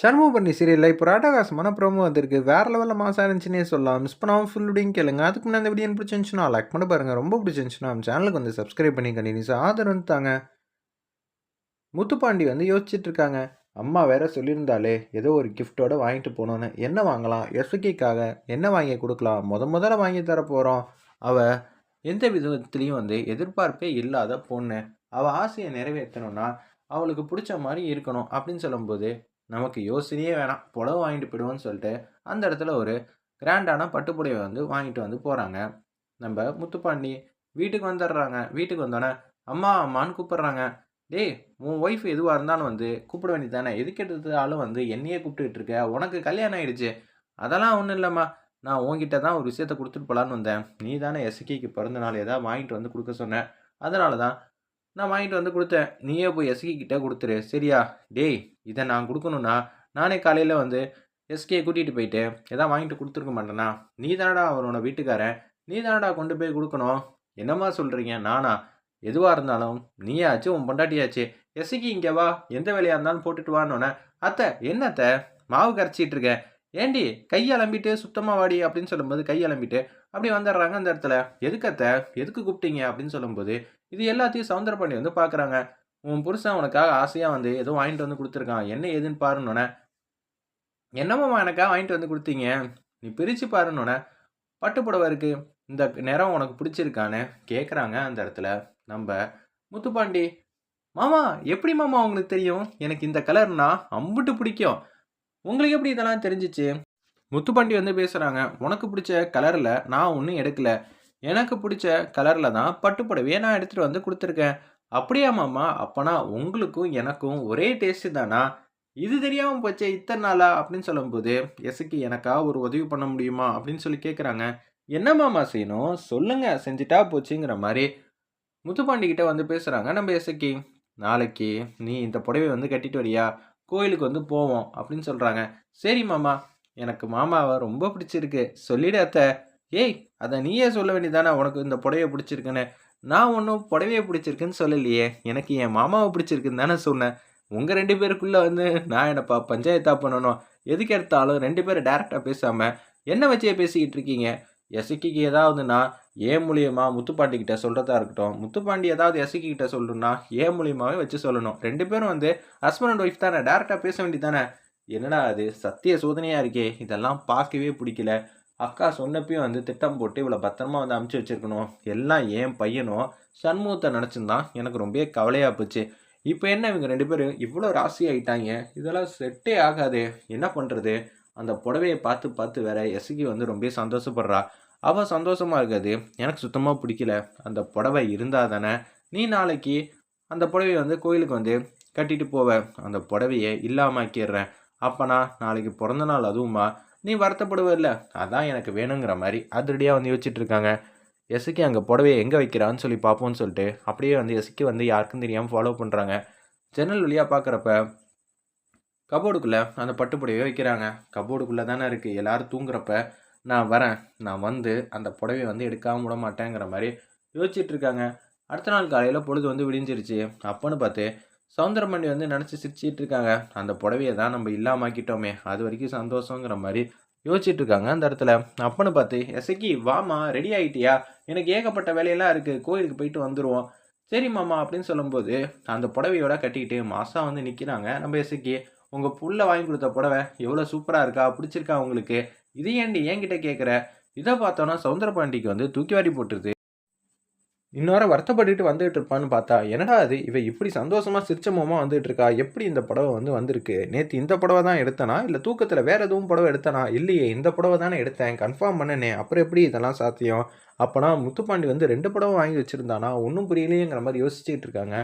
சண்முகபரணி சீரியலில் இப்போ ராட்டகாசமான ப்ரோமோ வந்திருக்கு. வேறு லெவலில் மாசாக இருந்துச்சுன்னே சொல்லலாம். மிஸ் பண்ணாமல் ஃபுல் விடியும் கேளுங்க. அதுக்கு முன்னாடி இந்த வீடியோ பிடிச்சிருந்துச்சுன்னா லைக் பண்ணி பாருங்கள் ரொம்ப பிடிச்சிருந்துச்சுன்னா நம்ம சேனலுக்கு வந்து சப்ஸ்கிரைப் பண்ணி கண்டினியூஸாக ஆதரவு தாங்க. முத்துப்பாண்டி வந்து யோசிச்சுட்டு இருக்காங்க. அம்மா வேற சொல்லியிருந்தாலே ஏதோ ஒரு கிஃப்ட்டோட வாங்கிட்டு போனோன்னு. என்ன வாங்கலாம்? எஸ்விக்காக என்ன வாங்கி கொடுக்கலாம்? முத முதல்ல வாங்கி தர போகிறோம் அவள் எந்த விதத்துலேயும் வந்து எதிர்பார்ப்பே இல்லாத பொண்ணு. அவள் ஆசையை நிறைவேற்றணும்னா அவளுக்கு பிடிச்ச மாதிரி இருக்கணும் அப்படின்னு சொல்லும்போது நமக்கு யோசனையே வேணாம். புடவை வாங்கிட்டு போயிடுவோன்னு சொல்லிட்டு அந்த இடத்துல ஒரு கிராண்டான பட்டுப்புடவை வந்து வாங்கிட்டு வந்து போகிறாங்க நம்ம முத்துப்பாண்டி வீட்டுக்கு வந்துடுறாங்க. வீட்டுக்கு வந்தோடனே அம்மா அம்மான்னு கூப்பிட்றாங்க. டேய் உன் ஒய்ஃப் எதுவாக இருந்தாலும் வந்து கூப்பிட வேண்டியது தானே எதுக்கு எடுத்தாலும் வந்து என்னையே கூப்பிட்டுட்டு இருக்க? உனக்கு கல்யாணம் ஆயிடுச்சு. அதெல்லாம் ஒன்றும் இல்லைம்மா. நான் உங்ககிட்ட தான் ஒரு விஷயத்த கொடுத்துட்டு போகலான்னு வந்தேன். நீ தானே எஸ்கேக்கு பிறந்த நாள் ஏதாவது வாங்கிட்டு வந்து கொடுக்க சொன்னேன் அதனால தான் நான் வாங்கிட்டு வந்து கொடுத்தேன். நீயே போய் எஸ்கி கொடுத்துரு. சரியா? டேய் இதை நான் கொடுக்கணுன்னா நானே காலையில் வந்து எஸ்கே கூட்டிகிட்டு போயிட்டு எதாவது வாங்கிட்டு கொடுத்துருக்க மாட்டேனா? நீ தானடா அவனோட வீட்டுக்காரன். நீ தானடா கொண்டு போய் கொடுக்கணும். என்னம்மா சொல்கிறீங்க நானா? எதுவாக இருந்தாலும் நீயாச்சு உன் பொண்டாட்டியாச்சு. எஸ்சிக்கு இங்கே வா. எந்த வேலையாக இருந்தாலும் போட்டுட்டு வான்னொன்னே அத்தை என்னத்தை? மாவு கரைச்சிட்டு இருக்கேன் ஏண்டி கை அலம்பிட்டு சுத்தமாக வாடி அப்படின்னு சொல்லும்போது கை அலம்பிட்டு அப்படி வந்துடுறாங்க அந்த இடத்துல. எதுக்கத்த எதுக்கு கூப்பிட்டீங்க? அப்படின்னு சொல்லும்போது இது எல்லாத்தையும் சவுந்தர பண்ணி வந்து பார்க்குறாங்க உன் புருஷன் உனக்காக ஆசையாக வந்து ஏதோ வாங்கிட்டு வந்து கொடுத்துருக்கான். என்ன ஏதுன்னு பாருன்னொன்னே என்னம்மா எனக்காக வாங்கிட்டு வந்து கொடுத்தீங்க? நீ பிரித்து பாருன்னொன்னே பட்டு புடவை இருக்குது இந்த நிறம் உனக்கு பிடிச்சிருக்கான்னு கேட்குறாங்க அந்த இடத்துல. நம்ம முத்துப்பாண்டி மாமா எப்படி மாமா உங்களுக்கு தெரியும்? எனக்கு இந்த கலர்னா அம்புட்டு பிடிக்கும். உங்களுக்கு எப்படி இதெல்லாம் தெரிஞ்சிச்சு? முத்துப்பாண்டி வந்து பேசுகிறாங்க உனக்கு பிடிச்ச கலரில் நான் ஒன்றும் எடுக்கல. எனக்கு பிடிச்ச கலரில் தான் பட்டுப்புடவையே நான் எடுத்துகிட்டு வந்து கொடுத்துருக்கேன். அப்படியா மாமா? அப்போனா உங்களுக்கும் எனக்கும் ஒரே டேஸ்ட்டு தானா? இது தெரியாமல் போச்சே இத்தனை நாளா? அப்படின்னு சொல்லும்போது எசுக்கு எனக்கா ஒரு உதவி பண்ண முடியுமா? அப்படின்னு சொல்லி கேட்குறாங்க என்ன மாமா செய்யணும்? சொல்லுங்க செஞ்சுட்டா போச்சுங்கிற மாதிரி. முத்துப்பாண்டிக்கிட்ட வந்து பேசுகிறாங்க நம்ம எசுக்கி நாளைக்கு நீ இந்த புடவை வந்து கட்டிட்டு வரியா? கோயிலுக்கு வந்து போவோம் அப்படின்னு சொல்கிறாங்க சரி மாமா எனக்கு மாமாவை ரொம்ப பிடிச்சிருக்கு. சொல்லிடு அத்தை. ஏய் அதை நீயே சொல்ல வேண்டியதானே உனக்கு இந்த புடவையை பிடிச்சிருக்குன்னு. நான் ஒன்றும் புடவையை பிடிச்சிருக்குன்னு சொல்லலையே. எனக்கு என் மாமாவை பிடிச்சிருக்குன்னு தானே சொன்னேன். உங்கள் ரெண்டு பேருக்குள்ளே வந்து நான் என்னப்பா பஞ்சாயத்தாக பண்ணணும்? எதுக்கு எடுத்தாலும் ரெண்டு பேரும் டேரெக்டாக பேசாமல் என்ன வச்சே பேசிக்கிட்டு இருக்கீங்க? எசக்கிக்கு ஏதாவதுன்னா ஏன் மூலியமா முத்துப்பாண்டிக்கிட்ட சொல்கிறதா இருக்கட்டும். முத்துப்பாண்டி ஏதாவது எசக்கி கிட்ட சொல்லணும்னா ஏன் மூலியமாகவே வச்சு சொல்லணும். ரெண்டு பேரும் வந்து ஹஸ்பண்ட் அண்ட் ஒய்ஃப் தானே டேரெக்டாக பேச வேண்டியது தானே என்னடா அது சத்திய சோதனையாக இருக்கே. இதெல்லாம் பார்க்கவே பிடிக்கல. அக்கா சொன்னப்பையும் வந்து திட்டம் போட்டு இவ்வளோ பத்திரமா வந்து அமுச்சு வச்சிருக்கணும். எல்லாம் ஏன் பையனும் சண்முகத்தை நினச்சிருந்தான். எனக்கு ரொம்ப கவலையாக போச்சு. இப்போ என்ன இவங்க ரெண்டு பேரும் இவ்வளோ ராசி ஆகிட்டாங்க இதெல்லாம் செட்டே ஆகாது. என்ன பண்ணுறது அந்த புடவையை பார்த்து பார்த்து வேற எசுகி வந்து ரொம்ப சந்தோஷப்படுறா. அவள் சந்தோஷமாக இருக்காது. எனக்கு சுத்தமாக பிடிக்கல. அந்த புடவை இருந்தால் தானே. நீ நாளைக்கு அந்த புடவையை வந்து கோயிலுக்கு வந்து கட்டிட்டு போவேன் அந்த புடவையை இல்லாமக்கிடுறேன் அப்போனா நாளைக்கு பிறந்த நாள் அதுவுமா? நீ வருத்தப்படுவதில்ல. அதான் எனக்கு வேணுங்கிற மாதிரி அதிரடியாக வந்து யோசிச்சுட்டு இருக்காங்க. எசுக்கி அங்கே புடவையை எங்கே வைக்கிறான்னு சொல்லி பார்ப்போம்னு சொல்லிட்டு அப்படியே வந்து எசுக்கி வந்து யாருக்கும் தெரியாமல் ஃபாலோ பண்ணுறாங்க ஜன்னல் வழியாக பார்க்குறப்ப கபோர்டுக்குள்ளே அந்த பட்டுப்புடவையை வைக்கிறாங்க. கபோர்டுக்குள்ளே தானே இருக்குது எல்லோரும் தூங்குறப்ப நான் வரேன். நான் வந்து அந்த புடவையை வந்து எடுக்காமல் விட மாட்டேங்கிற மாதிரி யோசிச்சுட்டு இருக்காங்க. அடுத்த நாள் காலையில் பொழுது வந்து விடிஞ்சிருச்சு. அப்போன்னு பார்த்து சவுந்தரமணி வந்து நினச்சி சிரிச்சிட்டு இருக்காங்க. அந்த புடவையை தான் நம்ம இல்லாமாக்கிட்டோமே. அது வரைக்கும் சந்தோஷங்கிற மாதிரி யோசிச்சுட்டு இருக்காங்க அந்த இடத்துல. அப்பன்னு பார்த்து எசக்கி வாமா ரெடி ஆகிட்டியா எனக்கு ஏகப்பட்ட வேலையெல்லாம் இருக்குது கோயிலுக்கு போயிட்டு வந்துடுவோம் சரி மாமா அப்படின்னு சொல்லும்போது அந்த புடவையோட கட்டிக்கிட்டு மாதம் வந்து நிற்கிறாங்க நம்ம எசக்கி உங்கள் புள்ள வாங்கி கொடுத்த புடவை எவ்வளோ சூப்பராக இருக்கா பிடிச்சிருக்கா உங்களுக்கு? இது ஏண்டி என்கிட்ட கேட்குற இதை பார்த்தோன்னா சவுந்தர பாண்டிக்கு வந்து தூக்கி வாரி போட்டுருது. இன்னொரு வருத்தப்பட்டுட்டு வந்துகிட்டு இருப்பான்னு பார்த்தா என்னடா அது இவ இப்படி சந்தோஷமாக சிரிச்சமோமா வந்துட்டு இருக்கா? எப்படி இந்த புடவை வந்து வந்திருக்கு? நேற்று இந்த புடவை தான் எடுத்தனா? இல்லை தூக்கத்தில் வேற எதுவும் புடவை எடுத்தனா? இல்லையே இந்த புடவை தானே எடுத்தேன் கன்ஃபார்ம் பண்ணனே. அப்புறம் எப்படி இதெல்லாம் சாத்தியம்? அப்போனா முத்துப்பாண்டி வந்து ரெண்டு புடவை வாங்கி வச்சுருந்தானா? ஒன்றும் புரியலையேங்கிற மாதிரி யோசிச்சுட்டு இருக்காங்க.